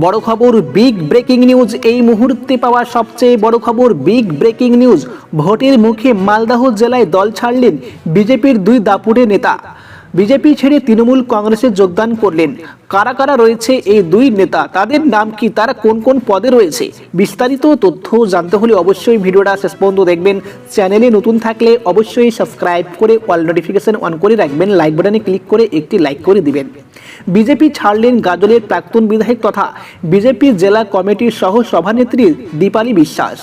বড় খবর big breaking news এই মুহূর্তে পাওয়া সবচেয়ে বড় খবর বিগ ব্রেকিং নিউজ ভোটের মুখে মালদাহ জেলায় দল ছাড়লেন বিজেপির দুই দাপুটে নেতা। বিজেপি ছেড়ে তৃণমূল কংগ্রেসে যোগদান করলেন। কারা কারা রয়েছে এই দুই নেতা? তাদের নাম কি? তারা কোন কোন পদে রয়েছে? বিস্তারিত তথ্য জানতে হলে অবশ্যই ভিডিওটা শেষ পর্যন্ত দেখবেন। চ্যানেলে নতুন থাকলে অবশ্যই সাবস্ক্রাইব করে অল নোটিফিকেশন অন করে রাখবেন। লাইক বাটনে ক্লিক করে একটি লাইক করে দিবেন। বিজেপি ছাড়লেন গাজলের প্রাক্তন বিধায়ক তথা বিজেপি জেলা কমিটির সহ সভানেত্রী দীপালি বিশ্বাস।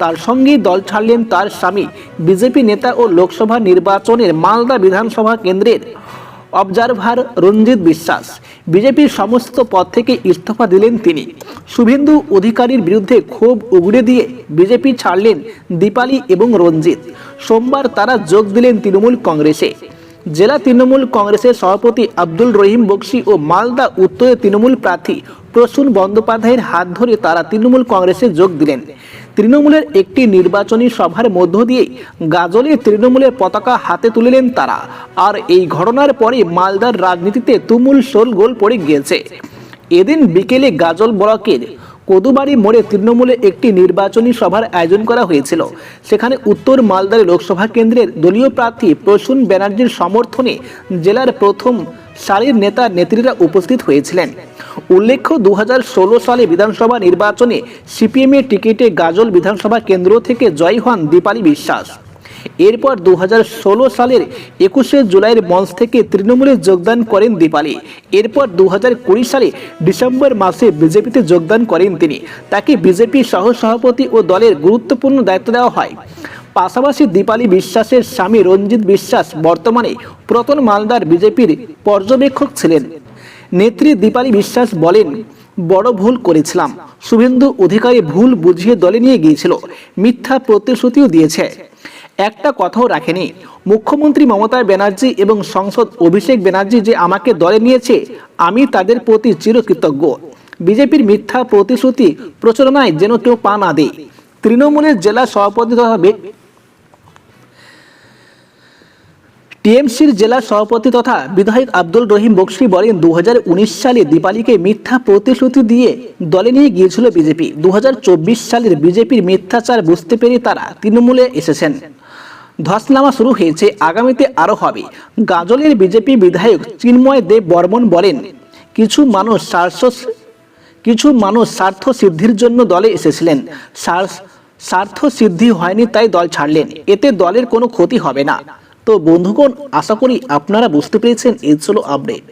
তার সঙ্গে দল ছাড়লেন তার স্বামী। বিজেপি নেতা ও লোকসভা নির্বাচনের মালদা বিধানসভা কেন্দ্রের অবজারভার রঞ্জিত বিশ্বাস। বিজেপির সমস্ত পদ থেকে ইস্তফা দিলেন তিনি। শুভেন্দু অধিকারীর বিরুদ্ধে ক্ষোভ উগড়ে দিয়ে বিজেপি ছাড়লেন দীপালি এবং রঞ্জিত। সোমবার তারা যোগ দিলেন তৃণমূল কংগ্রেসে। জেলা তৃণমূল কংগ্রেসের সভাপতি আব্দুল রহিম বক্সি ও মালদা উত্তরের তৃণমূল প্রার্থী প্রসূন বন্দ্যোপাধ্যায়ের হাত ধরে তারা তৃণমূল কংগ্রেসে যোগ দিলেন। তৃণমূলের একটি নির্বাচনী সভার মধ্য দিয়ে গাজলে তৃণমূলের পতাকা হাতে তুলিলেন তারা। আর এই ঘটনার পরে মালদার রাজনীতিতে তুমুল শোলগোল পড়ে গিয়েছে। এদিন বিকেলে গাজল ব্লকের কদুবাড়ি মোড়ে তৃণমূলে একটি নির্বাচনী সভার আয়োজন করা হয়েছিল। সেখানে উত্তর মালদার লোকসভা কেন্দ্রের দলীয় প্রার্থী প্রসূন ব্যানার্জির সমর্থনে জেলার প্রথম সারির নেতা নেত্রীরা উপস্থিত হয়েছিলেন। উল্লেখ্য দু হাজার ষোলো সালে বিধানসভা নির্বাচনে সিপিএমের টিকিটে গাজল বিধানসভা কেন্দ্র থেকে জয় হন দীপালি বিশ্বাস। এরপর দু হাজার ষোলো সালের একুশে জুলাইয়ের মঞ্চ থেকে তৃণমূলে যোগদান করেন দীপালি। এরপর দু হাজার কুড়ি সালে ডিসেম্বর মাসে বিজেপিতে যোগদান করেন তিনি। তাকে বিজেপি সহ সভাপতি ও দলের গুরুত্বপূর্ণ দায়িত্ব দেওয়া হয়। পাশাপাশি দীপালি বিশ্বাসের স্বামী রঞ্জিত বিশ্বাস বর্তমানে প্রতন মালদার বিজেপির পর্যবেক্ষক ছিলেন। নেত্রী দীপালি বিশ্বাস বলেন, বড় ভুল করেছিলাম। শুভেন্দু অধিকারী ভুল বুঝিয়ে দলে নিয়ে গিয়েছিল। মিথ্যা প্রতিশ্রুতিও দিয়েছে। একটা কথাও রাখেনি। মুখ্যমন্ত্রী মমতা ব্যানার্জি এবং সংসদ অভিষেক ব্যানার্জি যে আমাকে দলে নিয়েছে, আমি তাদের প্রতি চিরকৃতজ্ঞ। বিজেপির মিথ্যা প্রতিশ্রুতি প্রচারণায় যেন কেউ পা না দেয়। তৃণমূলের জেলা সভাপতি তথা টিএমসির জেলা সভাপতি তথা বিধায়ক আব্দুল রহিম বক্সি বলেন দু হাজার উনিশ সালে দীপালিকে মিথ্যা প্রতিশ্রুতি দিয়ে দলে নিয়ে গিয়েছিল বিজেপি। দু হাজার চব্বিশ সালের বিজেপির মিথ্যাচার বুঝতে পেরে তারা তৃণমূলে এসেছেন। ধসনামা শুরু হয়েছে, আগামীতে আরও হবে। গাজলের বিজেপি বিধায়ক চিন্ময় দেব বর্মন বলেন, কিছু মানুষ স্বার্থ কিছু মানুষ স্বার্থ সিদ্ধির জন্য দলে এসেছিলেন। স্বার্থ- সিদ্ধি হয়নি, তাই দল ছাড়লেন। এতে দলের কোনো ক্ষতি হবে না। তো বন্ধুগণ, আশা করি আপনারা বুঝতে পেরেছেন। এই ছিল আপডেট।